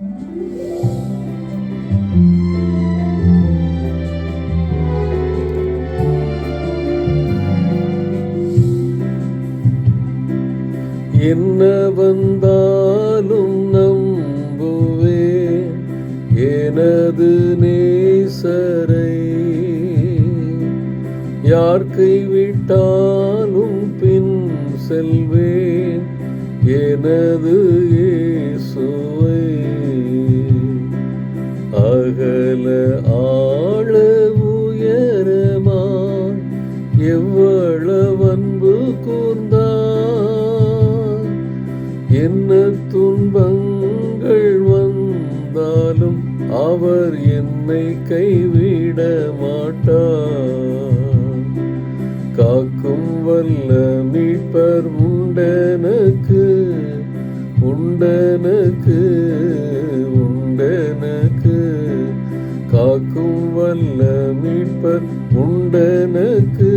என்ன வந்தாலும் நம்புவே எனது நேசரை. யார் கைவிட்டாலும் பின் செல்வேன் எனது ஏசோ மேல ஆளு உயரமாய் எவ்வளவு அன்பு கூர்ந்தான் என்ன துன்பங்கள் வந்தாலும் அவர் என்னை கைவிட மாட்டார். காக்கும் வல்ல மீட்பர் உண்டனுக்கு உண்டனுக்கு உண்டனக்கு. காக்கும் வல்ல மீட்பர் உண்டனக்கு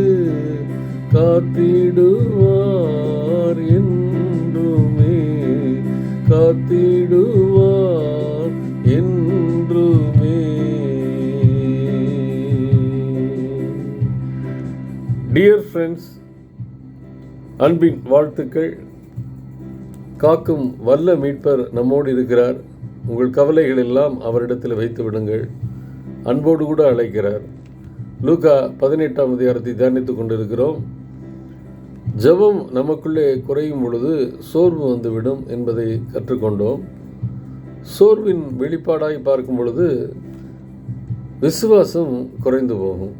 காத்திடுவார் என்றுமே காத்திடுவார் என்றுமே. டியர் ஃப்ரெண்ட்ஸ் அன்பின் வாழ்த்துக்கள். காக்கும் வல்ல மீட்பர் நம்மோடு இருக்கிறார். உங்கள் கவலைகள் எல்லாம் அவரிடத்தில் வைத்து விடுங்கள். அன்போடு கூட அழைக்கிறார். லூகா பதினெட்டாம் அதிகாரத்தை தியானித்துக் கொண்டிருக்கிறோம். ஜெபம் நமக்குள்ளே குறையும் பொழுது சோர்வு வந்துவிடும் என்பதை கற்றுக்கொண்டோம். சோர்வின் வெளிப்பாடாய் பார்க்கும் பொழுது விசுவாசம் குறைந்து போகும்.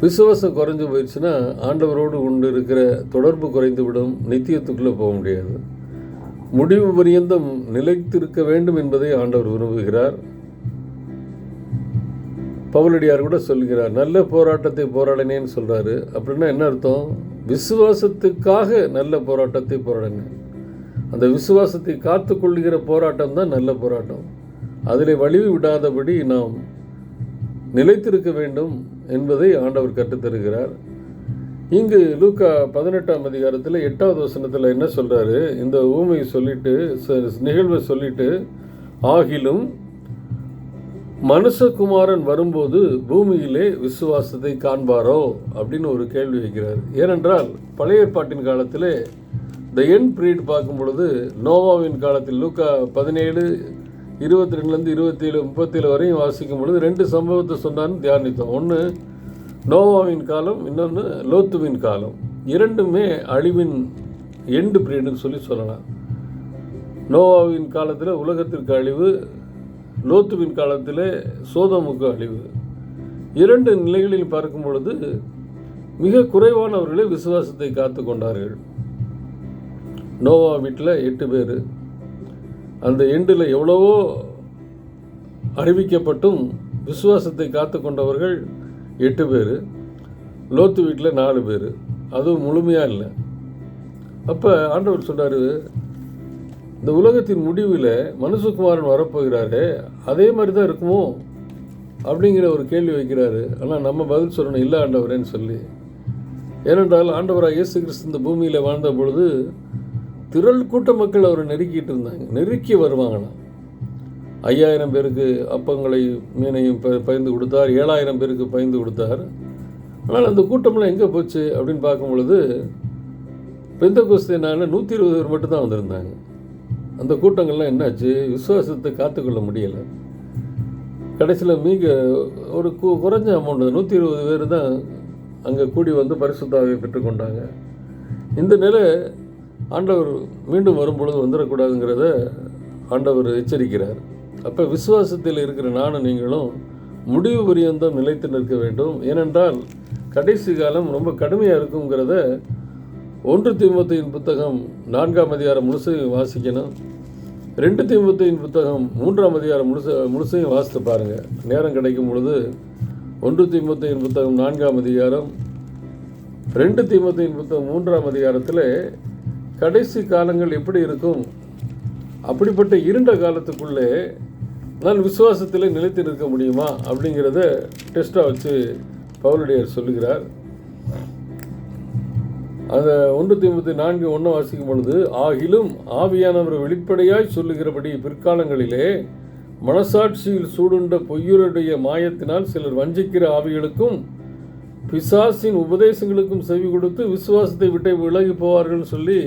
விசுவாசம் குறைஞ்சு போயிடுச்சுன்னா ஆண்டவரோடு கொண்டு இருக்கிற தொடர்பு குறைந்து விடும் நித்தியத்துக்குள்ளே போக முடியாது. முடிவு பரியந்தம் நிலைத்திருக்க வேண்டும் என்பதை ஆண்டவர் விரும்புகிறார். பவுலடியார் கூட சொல்கிறார் நல்ல போராட்டத்தை போராடினேன்னு சொல்கிறாரு அப்படின்னா என்ன அர்த்தம்? விசுவாசத்துக்காக நல்ல போராட்டத்தை போராடினேன். அந்த விசுவாசத்தை காத்துக்கொள்கிற போராட்டம் தான் நல்ல போராட்டம். அதில் வழிவு விடாதபடி நாம் நிலைத்திருக்க வேண்டும் என்பதை ஆண்டவர் கற்றுத்தருகிறார் இங்கு லூக்கா பதினெட்டாம் அதிகாரத்தில் எட்டாவது வசனத்தில் என்ன சொல்கிறாரு இந்த ஊமையை சொல்லிட்டு ச- நிகழ்வை சொல்லிட்டு ஆகிலும் மனுஷகுமாரன் வரும்போது பூமியிலே விசுவாசத்தை காண்பாரோ அப்படின்னு ஒரு கேள்வி வைக்கிறார். ஏனென்றால் பழைய ஏற்பாட்டின் காலத்திலே த என் பீரியட் பார்க்கும் பொழுது நோவாவின் காலத்தில் லூக்கா பதினேழு இருபத்தி ரெண்டுலேருந்து இருபத்தேழு முப்பத்தேழு வரையும் வாசிக்கும் பொழுது ரெண்டு சம்பவத்தை சொன்னான்னு தியானித்தோம். ஒன்று நோவாவின் காலம் இன்னொன்று லோத்துவின் காலம். இரண்டுமே அழிவின் எண்டு பீரியடுன்னு சொல்லி சொல்லலாம். நோவாவின் காலத்தில் உலகத்திற்கு அழிவு லோத்துவின் காலத்திலே சோதமுக்கு அழிவு. இரண்டு நிலைகளில் பார்க்கும் பொழுது மிக குறைவானவர்களே விசுவாசத்தை காத்து கொண்டார்கள். நோவா வீட்டில் எட்டு பேர். அந்த எண்டில் எவ்வளவோ அறிவிக்கப்பட்டும் விசுவாசத்தை காத்து கொண்டவர்கள் எட்டு பேர். லோத்து வீட்டில் நாலு பேர். அதுவும் முழுமையாக இல்லை. அப்போ ஆண்டவர் சொன்னார் இந்த உலகத்தின் முடிவில் மனுஷகுமாரன் வரப்போகிறாரே அதே மாதிரி தான் இருக்குமோ? அப்படிங்கிற ஒரு கேள்வி வைக்கிறாரு. ஆனால் நம்ம பதில் சொல்லணும். இல்லை ஆண்டவரேன்னு சொல்லி. ஏனென்றால் ஆண்டவராக இயேசு கிறிஸ்து இந்த பூமியில் வாழ்ந்த பொழுது திரள் கூட்ட மக்கள் அவரை நெருக்கிட்டு இருந்தாங்க. நெருக்கி வருவாங்களாம் ஐயாயிரம் பேருக்கு அப்பங்களை மீனையும் ப- கொடுத்தார். ஏழாயிரம் பேருக்கு பயந்து கொடுத்தார். ஆனால் அந்த கூட்டம்லாம் எங்கே போச்சு அப்படின்னு பார்க்கும் பொழுது பெந்த கோஸ்தினால நூற்றி இருபது பேர் மட்டும்தான் வந்திருந்தாங்க. அந்த கூட்டங்கள்லாம் என்னாச்சு? விசுவாசத்தை காத்துக்கொள்ள முடியலை. கடைசியில் மிக ஒரு கு குறைஞ்ச அமௌண்ட் நூற்றி இருபது பேர் தான் அங்கே கூடி வந்து பரிசுத்தாவை பெற்றுக்கொண்டாங்க இந்த நிலை ஆண்டவர் மீண்டும் வரும்பொழுது வந்துடக்கூடாதுங்கிறத ஆண்டவர் எச்சரிக்கிறார். அப்போ விசுவாசத்தில் இருக்கிற நானும் நீங்களும் முடிவு பரியந்தம் நிலைத்து நிற்க வேண்டும். ஏனென்றால் கடைசி காலம் ரொம்ப கடுமையாக இருக்குங்கிறத ஒன்று திமுத்தையின் புத்தகம் நான்காம் அதிகாரம் முழுசையும் வாசிக்கணும். ரெண்டு தீமத்தையின் புத்தகம் மூன்றாம் அதிகாரம் முழுச முழுசையும் வாசித்து பாருங்கள் நேரம் கிடைக்கும் பொழுது ஒன்று திமுத்தையின் புத்தகம் நான்காம் அதிகாரம் ரெண்டு தீமத்தையின் புத்தகம் மூன்றாம் அதிகாரத்தில் கடைசி காலங்கள் எப்படி இருக்கும்? அப்படிப்பட்ட இருண்ட காலத்துக்குள்ளே நான் விசுவாசத்தில் நிலைத்து நிற்க முடியுமா? அப்படிங்கிறத டெஸ்ட்டாக வச்சு பவுலடியார் சொல்லுகிறார். அந்த ஒன்று தீம்பத்தி நான்கு ஒன்று வாசிக்கும் பொழுது ஆகிலும் ஆவியானவர் வெளிப்படையாய் சொல்லுகிறபடி பிற்காலங்களிலே மனசாட்சியில் சூடுண்ட பொய்யருடைய மாயத்தினால் சிலர் வஞ்சிக்கிற ஆவிகளுக்கும் பிசாசின் உபதேசங்களுக்கும் செவி கொடுத்து விசுவாசத்தை விட்டு விலகி போவார்கள் சொல்லி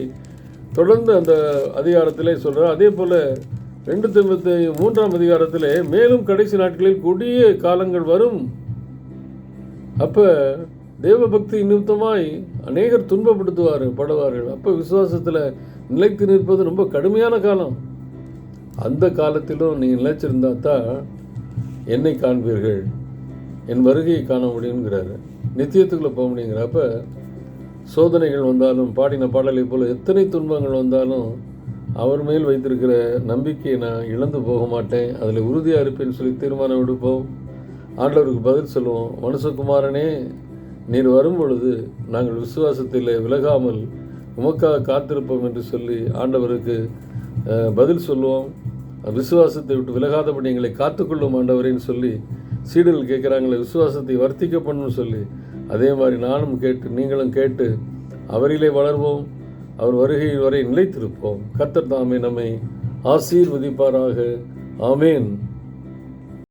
தொடர்ந்து அந்த அதிகாரத்திலே சொல்கிறார் அதே போல் ரெண்டு தொண்ணூற்றி மூன்றாம் அதிகாரத்திலே மேலும் கடைசி நாட்களில் கொடிய காலங்கள் வரும். அப்போ தேவபக்தி நிமித்தமாய் அநேகர் துன்பப்படுத்துவார் படுவார்கள். அப்போ விசுவாசத்தில் நிலைத்து நிற்பது ரொம்ப கடுமையான காலம். அந்த காலத்திலும் நீங்கள் நிலைச்சிருந்தா தான் என்னை காண்பீர்கள். என் வருகையை காண முடியுங்கிறாரு நித்தியத்துக்குள்ளே போக முடியுங்கிறப்ப சோதனைகள் வந்தாலும் பாடின பாடலை போல் எத்தனை துன்பங்கள் வந்தாலும் அவர் மேல் வைத்திருக்கிற நம்பிக்கையை நான் இழந்து போக மாட்டேன். அதில் உறுதியாக இருப்பேன்னு சொல்லி தீர்மானம் எடுப்போம். ஆண்டவருக்கு பதில் சொல்லுவோம். மனுஷகுமாரனே நீர் வரும்பொழுது நாங்கள் விசுவாசத்தில் விலகாமல் உமக்காக காத்திருப்போம் என்று சொல்லி ஆண்டவருக்கு பதில் சொல்லுவோம். விசுவாசத்தை விட்டு விலகாதபடி எங்களை காத்துக்கொள்ளும் ஆண்டவரின்னு சொல்லி சீடர்கள் கேட்குறாங்களே விசுவாசத்தை வர்த்திக்க பண்ணணும்னு சொல்லி. அதே மாதிரி நானும் கேட்டு நீங்களும் கேட்டு அவரிலே வளர்வோம். அவர் வருகை வரை நிலைத்திருப்போம். கத்தர் தாமே நம்மை ஆசீர்வதிப்பாராக. ஆமேன்.